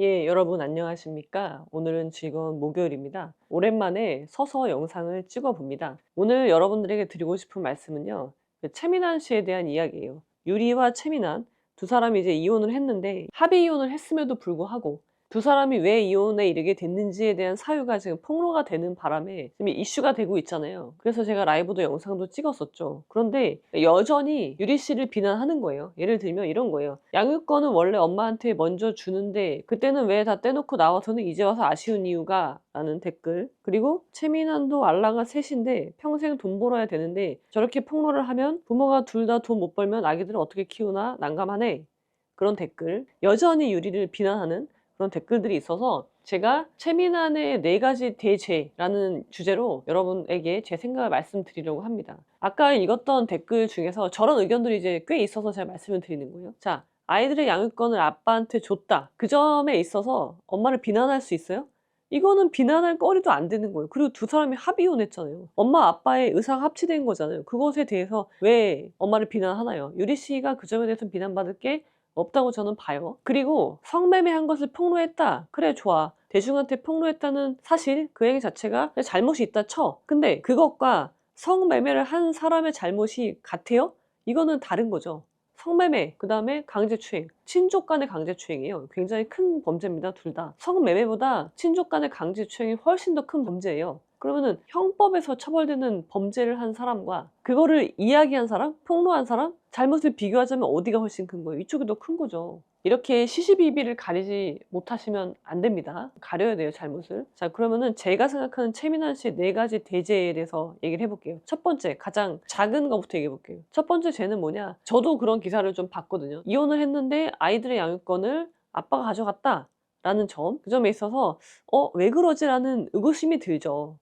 예, 여러분 안녕하십니까? 오늘은 즐거운 목요일입니다. 오랜만에 서서 영상을 찍어 봅니다. 오늘 여러분들에게 드리고 싶은 말씀은요. 그 최민환 씨에 대한 이야기예요. 유리와 최민환 두 사람이 이제 이혼을 했는데 합의 이혼을 했음에도 불구하고 두 사람이 왜 이혼에 이르게 됐는지에 대한 사유가 지금 폭로가 되는 바람에 지금 이슈가 되고 있잖아요. 그래서 제가 라이브도 영상도 찍었었죠. 그런데 여전히 유리 씨를 비난하는 거예요. 예를 들면 이런 거예요. 양육권은 원래 엄마한테 먼저 주는데 그때는 왜 다 떼놓고 나와서는 이제 와서 아쉬운 이유가 라는 댓글 그리고 최민환도 알라가 셋인데 평생 돈 벌어야 되는데 저렇게 폭로를 하면 부모가 둘 다 돈 못 벌면 아기들을 어떻게 키우나 난감하네 그런 댓글 여전히 유리를 비난하는 그런 댓글들이 있어서 제가 최민환의 네 가지 대죄라는 주제로 여러분에게 제 생각을 말씀드리려고 합니다. 아까 읽었던 댓글 중에서 저런 의견들이 이제 꽤 있어서 제가 말씀을 드리는 거예요. 자, 아이들의 양육권을 아빠한테 줬다. 그 점에 있어서 엄마를 비난할 수 있어요? 이거는 비난할 거리도 안 되는 거예요. 그리고 두 사람이 합의 이혼했잖아요. 엄마 아빠의 의사가 합치된 거잖아요. 그것에 대해서 왜 엄마를 비난하나요? 유리 씨가 그 점에 대해서 비난받을 게 없다고 저는 봐요. 그리고 성매매한 것을 폭로했다. 그래 좋아. 대중한테 폭로했다는 사실 그 행위 자체가 잘못이 있다 쳐. 근데 그것과 성매매를 한 사람의 잘못이 같아요? 이거는 다른 거죠. 성매매, 그 다음에 강제추행. 친족 간의 강제추행이에요. 굉장히 큰 범죄입니다, 둘 다. 성매매보다 친족 간의 강제추행이 훨씬 더 큰 범죄예요. 그러면은 형법에서 처벌되는 범죄를 한 사람과 그거를 이야기한 사람, 폭로한 사람, 잘못을 비교하자면 어디가 훨씬 큰 거예요? 이쪽이 더 큰 거죠. 이렇게 시시비비를 가리지 못하시면 안 됩니다. 가려야 돼요, 잘못을. 자, 그러면은 제가 생각하는 최민환 씨의 네 가지 대죄에 대해서 얘기를 해볼게요. 첫 번째, 가장 작은 것부터 얘기해 볼게요. 첫 번째 죄는 뭐냐? 저도 그런 기사를 좀 봤거든요. 이혼을 했는데 아이들의 양육권을 아빠가 가져갔다. 라는 점, 그 점에 있어서, 어, 왜 그러지라는 의구심이 들죠.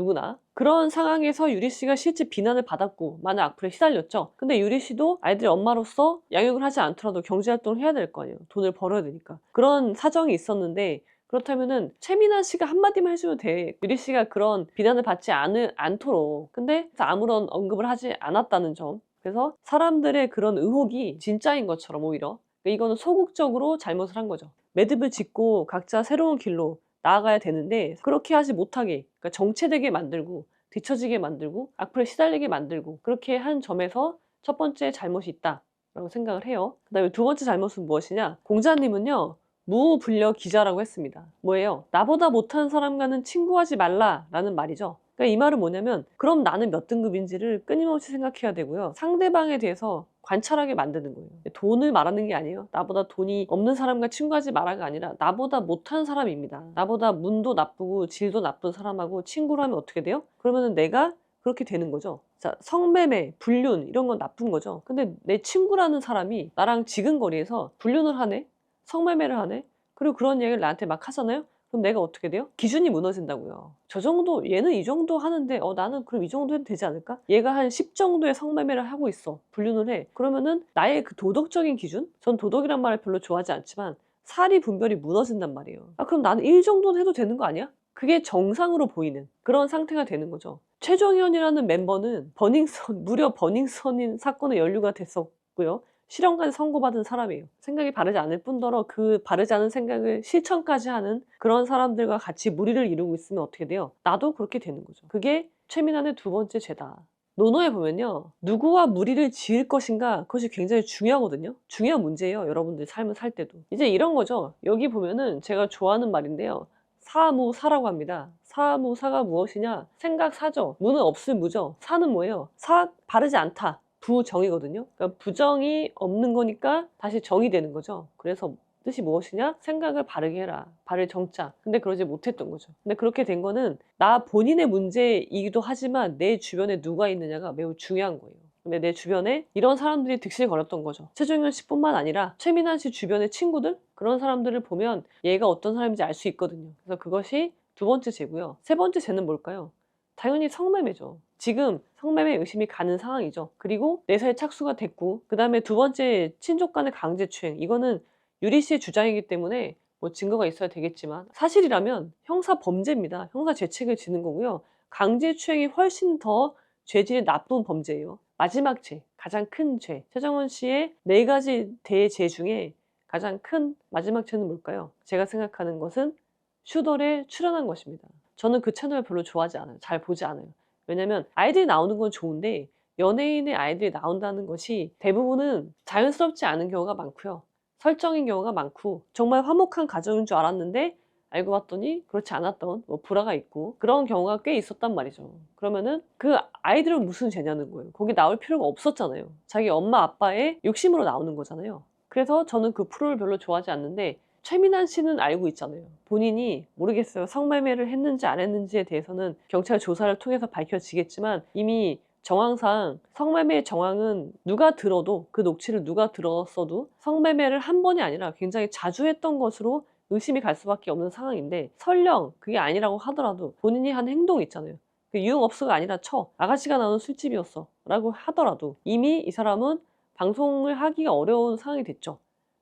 누구나. 그런 상황에서 유리 씨가 실제 비난을 받았고 많은 악플에 시달렸죠. 근데 유리 씨도 아이들의 엄마로서 양육을 하지 않더라도 경제 활동을 해야 될 거 아니에요. 돈을 벌어야 되니까. 그런 사정이 있었는데 그렇다면은 최민아 씨가 한마디만 해주면 돼. 유리 씨가 그런 비난을 받지 않을, 않도록. 근데 아무런 언급을 하지 않았다는 점. 그래서 사람들의 그런 의혹이 진짜인 것처럼 오히려. 그러니까 이거는 소극적으로 잘못을 한 거죠. 매듭을 짓고 각자 새로운 길로 나아가야 되는데 그렇게 하지 못하게 그러니까 정체되게 만들고 뒤처지게 만들고 악플에 시달리게 만들고 그렇게 한 점에서 첫 번째 잘못이 있다 라고 생각을 해요. 그 다음에 두 번째 잘못은 무엇이냐? 공자님은요. 무불려 기자라고 했습니다. 뭐예요? 나보다 못한 사람과는 친구하지 말라 라는 말이죠. 그러니까 이 말은 뭐냐면 그럼 나는 몇 등급인지를 끊임없이 생각해야 되고요. 상대방에 대해서 관찰하게 만드는 거예요. 돈을 말하는 게 아니에요. 나보다 돈이 없는 사람과 친구하지 말아가 아니라 나보다 못한 사람입니다. 나보다 문도 나쁘고 질도 나쁜 사람하고 친구를 하면 어떻게 돼요? 그러면은 내가 그렇게 되는 거죠. 자, 성매매, 불륜 이런 건 나쁜 거죠. 근데 내 친구라는 사람이 나랑 지근거리에서 불륜을 하네? 성매매를 하네? 그리고 그런 얘기를 나한테 막 하잖아요? 그럼 내가 어떻게 돼요? 기준이 무너진다고요. 저 정도, 얘는 이 정도 하는데, 어, 나는 그럼 이 정도 해도 되지 않을까? 얘가 한 10 정도의 성매매를 하고 있어. 불륜을 해. 그러면은 나의 그 도덕적인 기준? 전 도덕이란 말을 별로 좋아하지 않지만, 사리 분별이 무너진단 말이에요. 아, 그럼 나는 1 정도는 해도 되는 거 아니야? 그게 정상으로 보이는 그런 상태가 되는 거죠. 최종현이라는 멤버는 버닝썬, 무려 버닝썬인 사건에 연루가 됐었고요. 실형까지 선고받은 사람이에요. 생각이 바르지 않을 뿐더러 그 바르지 않은 생각을 실천까지 하는 그런 사람들과 같이 무리를 이루고 있으면 어떻게 돼요? 나도 그렇게 되는 거죠. 그게 최민환의 두 번째 죄다. 논어에 보면요. 누구와 무리를 지을 것인가 그것이 굉장히 중요하거든요. 중요한 문제예요. 여러분들 삶을 살 때도. 이제 이런 거죠. 여기 보면은 제가 좋아하는 말인데요. 사무사라고 합니다. 사무사가 무엇이냐? 생각사죠. 무는 없을 무죠. 사는 뭐예요? 사 바르지 않다. 부정이거든요. 그러니까 부정이 없는 거니까 다시 정이 되는 거죠. 그래서 뜻이 무엇이냐? 생각을 바르게 해라. 바를 정자. 근데 그러지 못했던 거죠. 근데 그렇게 된 거는 나 본인의 문제이기도 하지만 내 주변에 누가 있느냐가 매우 중요한 거예요. 근데 내 주변에 이런 사람들이 득실 걸었던 거죠. 최종현 씨뿐만 아니라 최민환 씨 주변의 친구들 그런 사람들을 보면 얘가 어떤 사람인지 알 수 있거든요. 그래서 그것이 두 번째 죄고요. 세 번째 죄는 뭘까요? 당연히 성매매죠. 지금 성매매 의심이 가는 상황이죠. 그리고 내사에 착수가 됐고 그 다음에 두 번째 친족 간의 강제 추행 이거는 유리 씨의 주장이기 때문에 뭐 증거가 있어야 되겠지만 사실이라면 형사 범죄입니다. 형사 죄책을 지는 거고요. 강제 추행이 훨씬 더 죄질이 나쁜 범죄예요. 마지막 죄, 가장 큰 죄. 최정원 씨의 네 가지 대죄 중에 가장 큰 마지막 죄는 뭘까요? 제가 생각하는 것은 슈돌에 출연한 것입니다. 저는 그 채널 별로 좋아하지 않아요. 잘 보지 않아요. 왜냐면 아이들이 나오는 건 좋은데 연예인의 아이들이 나온다는 것이 대부분은 자연스럽지 않은 경우가 많고요. 설정인 경우가 많고 정말 화목한 가정인 줄 알았는데 알고 봤더니 그렇지 않았던 뭐 불화가 있고 그런 경우가 꽤 있었단 말이죠. 그러면은 그 아이들은 무슨 죄냐는 거예요. 거기 나올 필요가 없었잖아요. 자기 엄마 아빠의 욕심으로 나오는 거잖아요. 그래서 저는 그 프로를 별로 좋아하지 않는데 최민환 씨는 알고 있잖아요. 본인이 모르겠어요. 성매매를 했는지 안 했는지에 대해서는 경찰 조사를 통해서 밝혀지겠지만 이미 정황상 성매매 정황은 누가 들어도 그 녹취를 누가 들었어도 성매매를 한 번이 아니라 굉장히 자주 했던 것으로 의심이 갈 수밖에 없는 상황인데 설령 그게 아니라고 하더라도 본인이 한 행동이 있잖아요. 그 유흥업소가 아니라 쳐 아가씨가 나오는 술집이었어 라고 하더라도 이미 이 사람은 방송을 하기가 어려운 상황이 됐죠.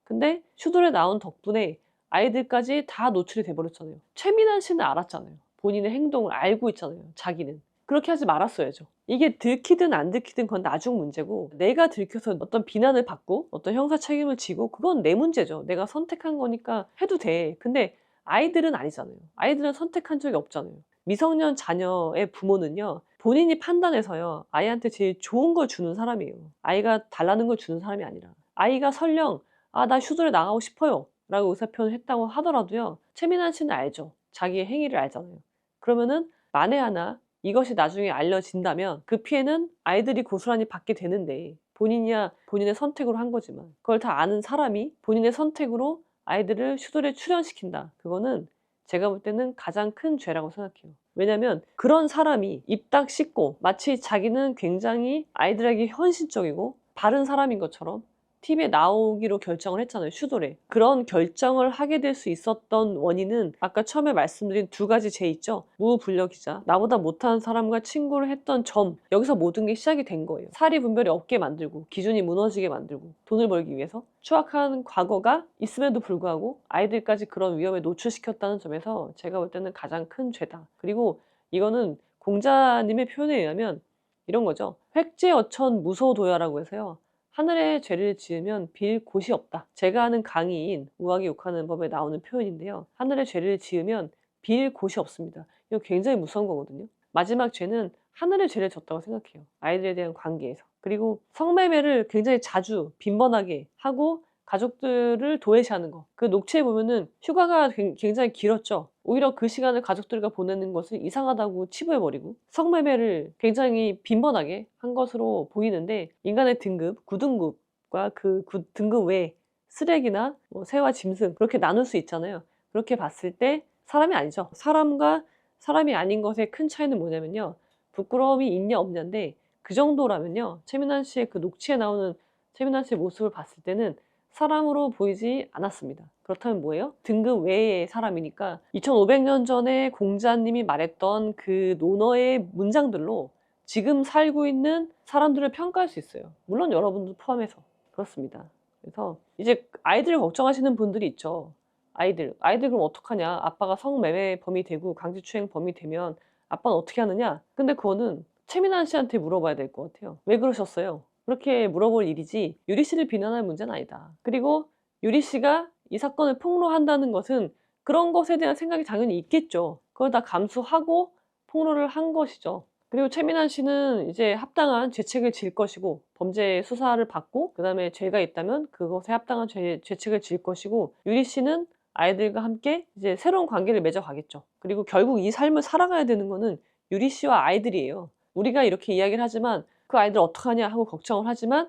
근데 슈돌에 나온 덕분에 아이들까지 다 노출이 돼버렸잖아요. 최민환 씨는 알았잖아요. 본인의 행동을 알고 있잖아요. 자기는. 그렇게 하지 말았어야죠. 이게 들키든 안 들키든 그건 나중 문제고 내가 들켜서 어떤 비난을 받고 어떤 형사 책임을 지고 그건 내 문제죠. 내가 선택한 거니까 해도 돼. 근데 아이들은 아니잖아요. 아이들은 선택한 적이 없잖아요. 미성년 자녀의 부모는요. 본인이 판단해서요. 아이한테 제일 좋은 걸 주는 사람이에요. 아이가 달라는 걸 주는 사람이 아니라. 아이가 설령 아나 슈돌에 나가고 싶어요. 라고 의사표현을 했다고 하더라도요. 최민환 씨는 알죠. 자기의 행위를 알잖아요. 그러면은 만에 하나 이것이 나중에 알려진다면 그 피해는 아이들이 고스란히 받게 되는데 본인이야 본인의 선택으로 한 거지만 그걸 다 아는 사람이 본인의 선택으로 아이들을 슈돌에 출연시킨다. 그거는 제가 볼 때는 가장 큰 죄라고 생각해요. 왜냐면 그런 사람이 입딱 씻고 마치 자기는 굉장히 아이들에게 현실적이고 바른 사람인 것처럼 TV에 나오기로 결정을 했잖아요. 슈돌에. 그런 결정을 하게 될 수 있었던 원인은 아까 처음에 말씀드린 두 가지 죄 있죠. 무불력이자 나보다 못하는 사람과 친구를 했던 점. 여기서 모든 게 시작이 된 거예요. 사리 분별이 없게 만들고 기준이 무너지게 만들고 돈을 벌기 위해서 추악한 과거가 있음에도 불구하고 아이들까지 그런 위험에 노출시켰다는 점에서 제가 볼 때는 가장 큰 죄다. 그리고 이거는 공자님의 표현에 의하면 이런 거죠. 획제어천 무소도야라고 해서요. 하늘에 죄를 지으면 빌 곳이 없다. 제가 하는 강의인 우악이 욕하는 법에 나오는 표현인데요. 하늘에 죄를 지으면 빌 곳이 없습니다. 이거 굉장히 무서운 거거든요. 마지막 죄는 하늘에 죄를 졌다고 생각해요. 아이들에 대한 관계에서. 그리고 성매매를 굉장히 자주 빈번하게 하고 가족들을 도외시하는 거. 그 녹취에 보면은 휴가가 굉- 굉장히 길었죠. 오히려 그 시간을 가족들과 보내는 것을 이상하다고 치부해버리고 성매매를 굉장히 빈번하게 한 것으로 보이는데 인간의 등급, 9등급과 그 구- 등급 외에 쓰레기나 뭐 새와 짐승 그렇게 나눌 수 있잖아요. 그렇게 봤을 때 사람이 아니죠. 사람과 사람이 아닌 것의 큰 차이는 뭐냐면요. 부끄러움이 있냐 없냐인데 그 정도라면요. 최민환 씨의 그 녹취에 나오는 최민환 씨의 모습을 봤을 때는 사람으로 보이지 않았습니다. 그렇다면 뭐예요? 등급 외의 사람이니까 2500년 전에 공자님이 말했던 그 논어의 문장들로 지금 살고 있는 사람들을 평가할 수 있어요. 물론 여러분도 포함해서 그렇습니다. 그래서 이제 아이들을 걱정하시는 분들이 있죠. 아이들, 아이들 그럼 어떡하냐? 아빠가 성매매 범이 되고 강제추행 범이 되면 아빠는 어떻게 하느냐? 근데 그거는 최민환 씨한테 물어봐야 될 것 같아요. 왜 그러셨어요? 그렇게 물어볼 일이지 유리 씨를 비난할 문제는 아니다. 그리고 유리 씨가 이 사건을 폭로한다는 것은 그런 것에 대한 생각이 당연히 있겠죠. 그걸 다 감수하고 폭로를 한 것이죠. 그리고 최민환 씨는 이제 합당한 죄책을 질 것이고 범죄 수사를 받고 그 다음에 죄가 있다면 그것에 합당한 죄, 죄책을 질 것이고 유리 씨는 아이들과 함께 이제 새로운 관계를 맺어가겠죠. 그리고 결국 이 삶을 살아가야 되는 거는 유리 씨와 아이들이에요. 우리가 이렇게 이야기를 하지만 그 아이들 어떡하냐 하고 걱정을 하지만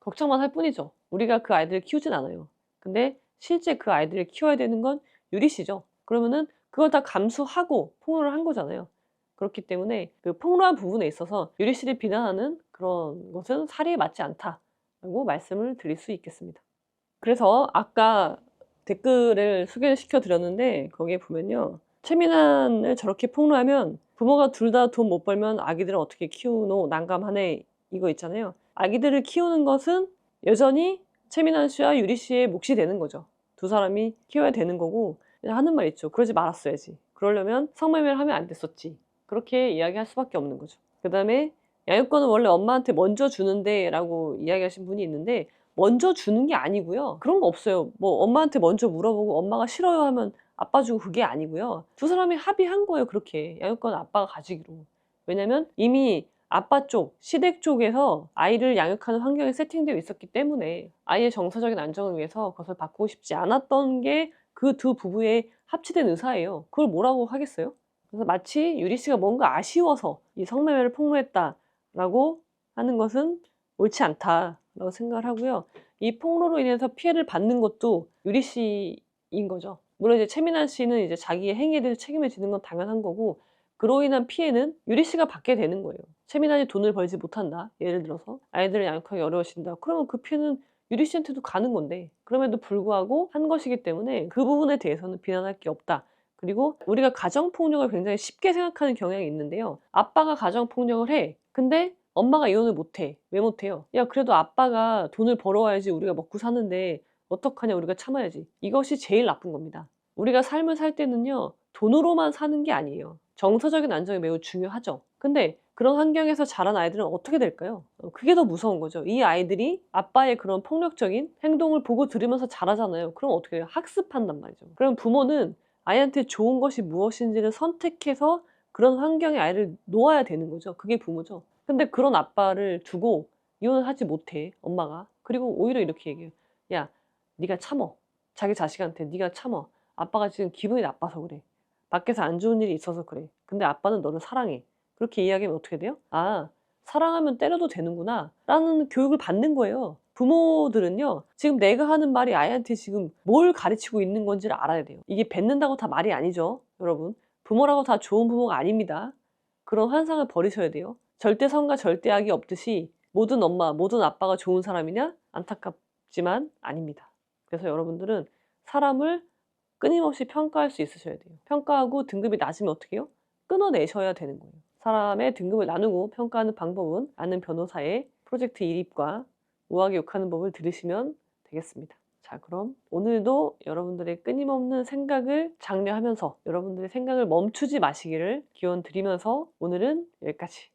걱정만 할 뿐이죠. 우리가 그 아이들을 키우진 않아요. 근데 실제 그 아이들을 키워야 되는 건 유리 씨죠. 그러면은 그걸 다 감수하고 폭로를 한 거잖아요. 그렇기 때문에 그 폭로한 부분에 있어서 유리 씨를 비난하는 그런 것은 사리에 맞지 않다라고 말씀을 드릴 수 있겠습니다. 그래서 아까 댓글을 소개를 시켜드렸는데 거기에 보면요. 최민환을 저렇게 폭로하면 부모가 둘 다 돈 못 벌면 아기들을 어떻게 키우노 난감하네 이거 있잖아요. 아기들을 키우는 것은 여전히 최민환 씨와 유리 씨의 몫이 되는 거죠. 두 사람이 키워야 되는 거고 하는 말 있죠. 그러지 말았어야지. 그러려면 성매매를 하면 안 됐었지. 그렇게 이야기할 수밖에 없는 거죠. 그 다음에 양육권은 원래 엄마한테 먼저 주는데 라고 이야기하신 분이 있는데 먼저 주는 게 아니고요. 그런 거 없어요. 뭐 엄마한테 먼저 물어보고 엄마가 싫어요 하면 아빠 주고 그게 아니고요. 두 사람이 합의한 거예요. 그렇게 양육권 아빠가 가지기로. 왜냐면 이미 아빠 쪽, 시댁 쪽에서 아이를 양육하는 환경이 세팅되어 있었기 때문에 아이의 정서적인 안정을 위해서 그것을 바꾸고 싶지 않았던 게 그 두 부부의 합치된 의사예요. 그걸 뭐라고 하겠어요? 그래서 마치 유리 씨가 뭔가 아쉬워서 이 성매매를 폭로했다라고 하는 것은 옳지 않다라고 생각을 하고요. 이 폭로로 인해서 피해를 받는 것도 유리 씨인 거죠. 물론 이제 최민환 씨는 이제 자기의 행위에 대해서 책임을 지는 건 당연한 거고 그로 인한 피해는 유리 씨가 받게 되는 거예요. 최민환이 돈을 벌지 못한다. 예를 들어서 아이들을 양육하기 어려우신다. 그러면 그 피해는 유리 씨한테도 가는 건데 그럼에도 불구하고 한 것이기 때문에 그 부분에 대해서는 비난할 게 없다. 그리고 우리가 가정폭력을 굉장히 쉽게 생각하는 경향이 있는데요. 아빠가 가정폭력을 해. 근데 엄마가 이혼을 못해. 왜 못해요? 야, 그래도 아빠가 돈을 벌어와야지 우리가 먹고 사는데 어떡하냐, 우리가 참아야지. 이것이 제일 나쁜 겁니다. 우리가 삶을 살 때는요, 돈으로만 사는 게 아니에요. 정서적인 안정이 매우 중요하죠. 근데 그런 환경에서 자란 아이들은 어떻게 될까요? 어, 그게 더 무서운 거죠. 이 아이들이 아빠의 그런 폭력적인 행동을 보고 들으면서 자라잖아요. 그럼 어떻게 해요? 학습한단 말이죠. 그럼 부모는 아이한테 좋은 것이 무엇인지를 선택해서 그런 환경에 아이를 놓아야 되는 거죠. 그게 부모죠. 근데 그런 아빠를 두고 이혼을 하지 못해 엄마가 그리고 오히려 이렇게 얘기해요 야 네가 참어. 자기 자식한테 네가 참어. 아빠가 지금 기분이 나빠서 그래. 밖에서 안 좋은 일이 있어서 그래. 근데 아빠는 너를 사랑해. 그렇게 이야기하면 어떻게 돼요? 아 사랑하면 때려도 되는구나. 라는 교육을 받는 거예요. 부모들은요 지금 내가 하는 말이 아이한테 지금 뭘 가르치고 있는 건지를 알아야 돼요. 이게 뱉는다고 다 말이 아니죠 여러분. 부모라고 다 좋은 부모가 아닙니다. 그런 환상을 버리셔야 돼요. 절대 선과 절대 악이 없듯이 모든 엄마, 모든 아빠가 좋은 사람이냐? 안타깝지만 아닙니다. 그래서 여러분들은 사람을 끊임없이 평가할 수 있으셔야 돼요. 평가하고 등급이 낮으면 어떻게 해요? 끊어내셔야 되는 거예요. 사람의 등급을 나누고 평가하는 방법은 아는 변호사의 프로젝트 이립과 우아하게 욕하는 법을 들으시면 되겠습니다. 자, 그럼 오늘도 여러분들의 끊임없는 생각을 장려하면서 여러분들의 생각을 멈추지 마시기를 기원 드리면서 오늘은 여기까지.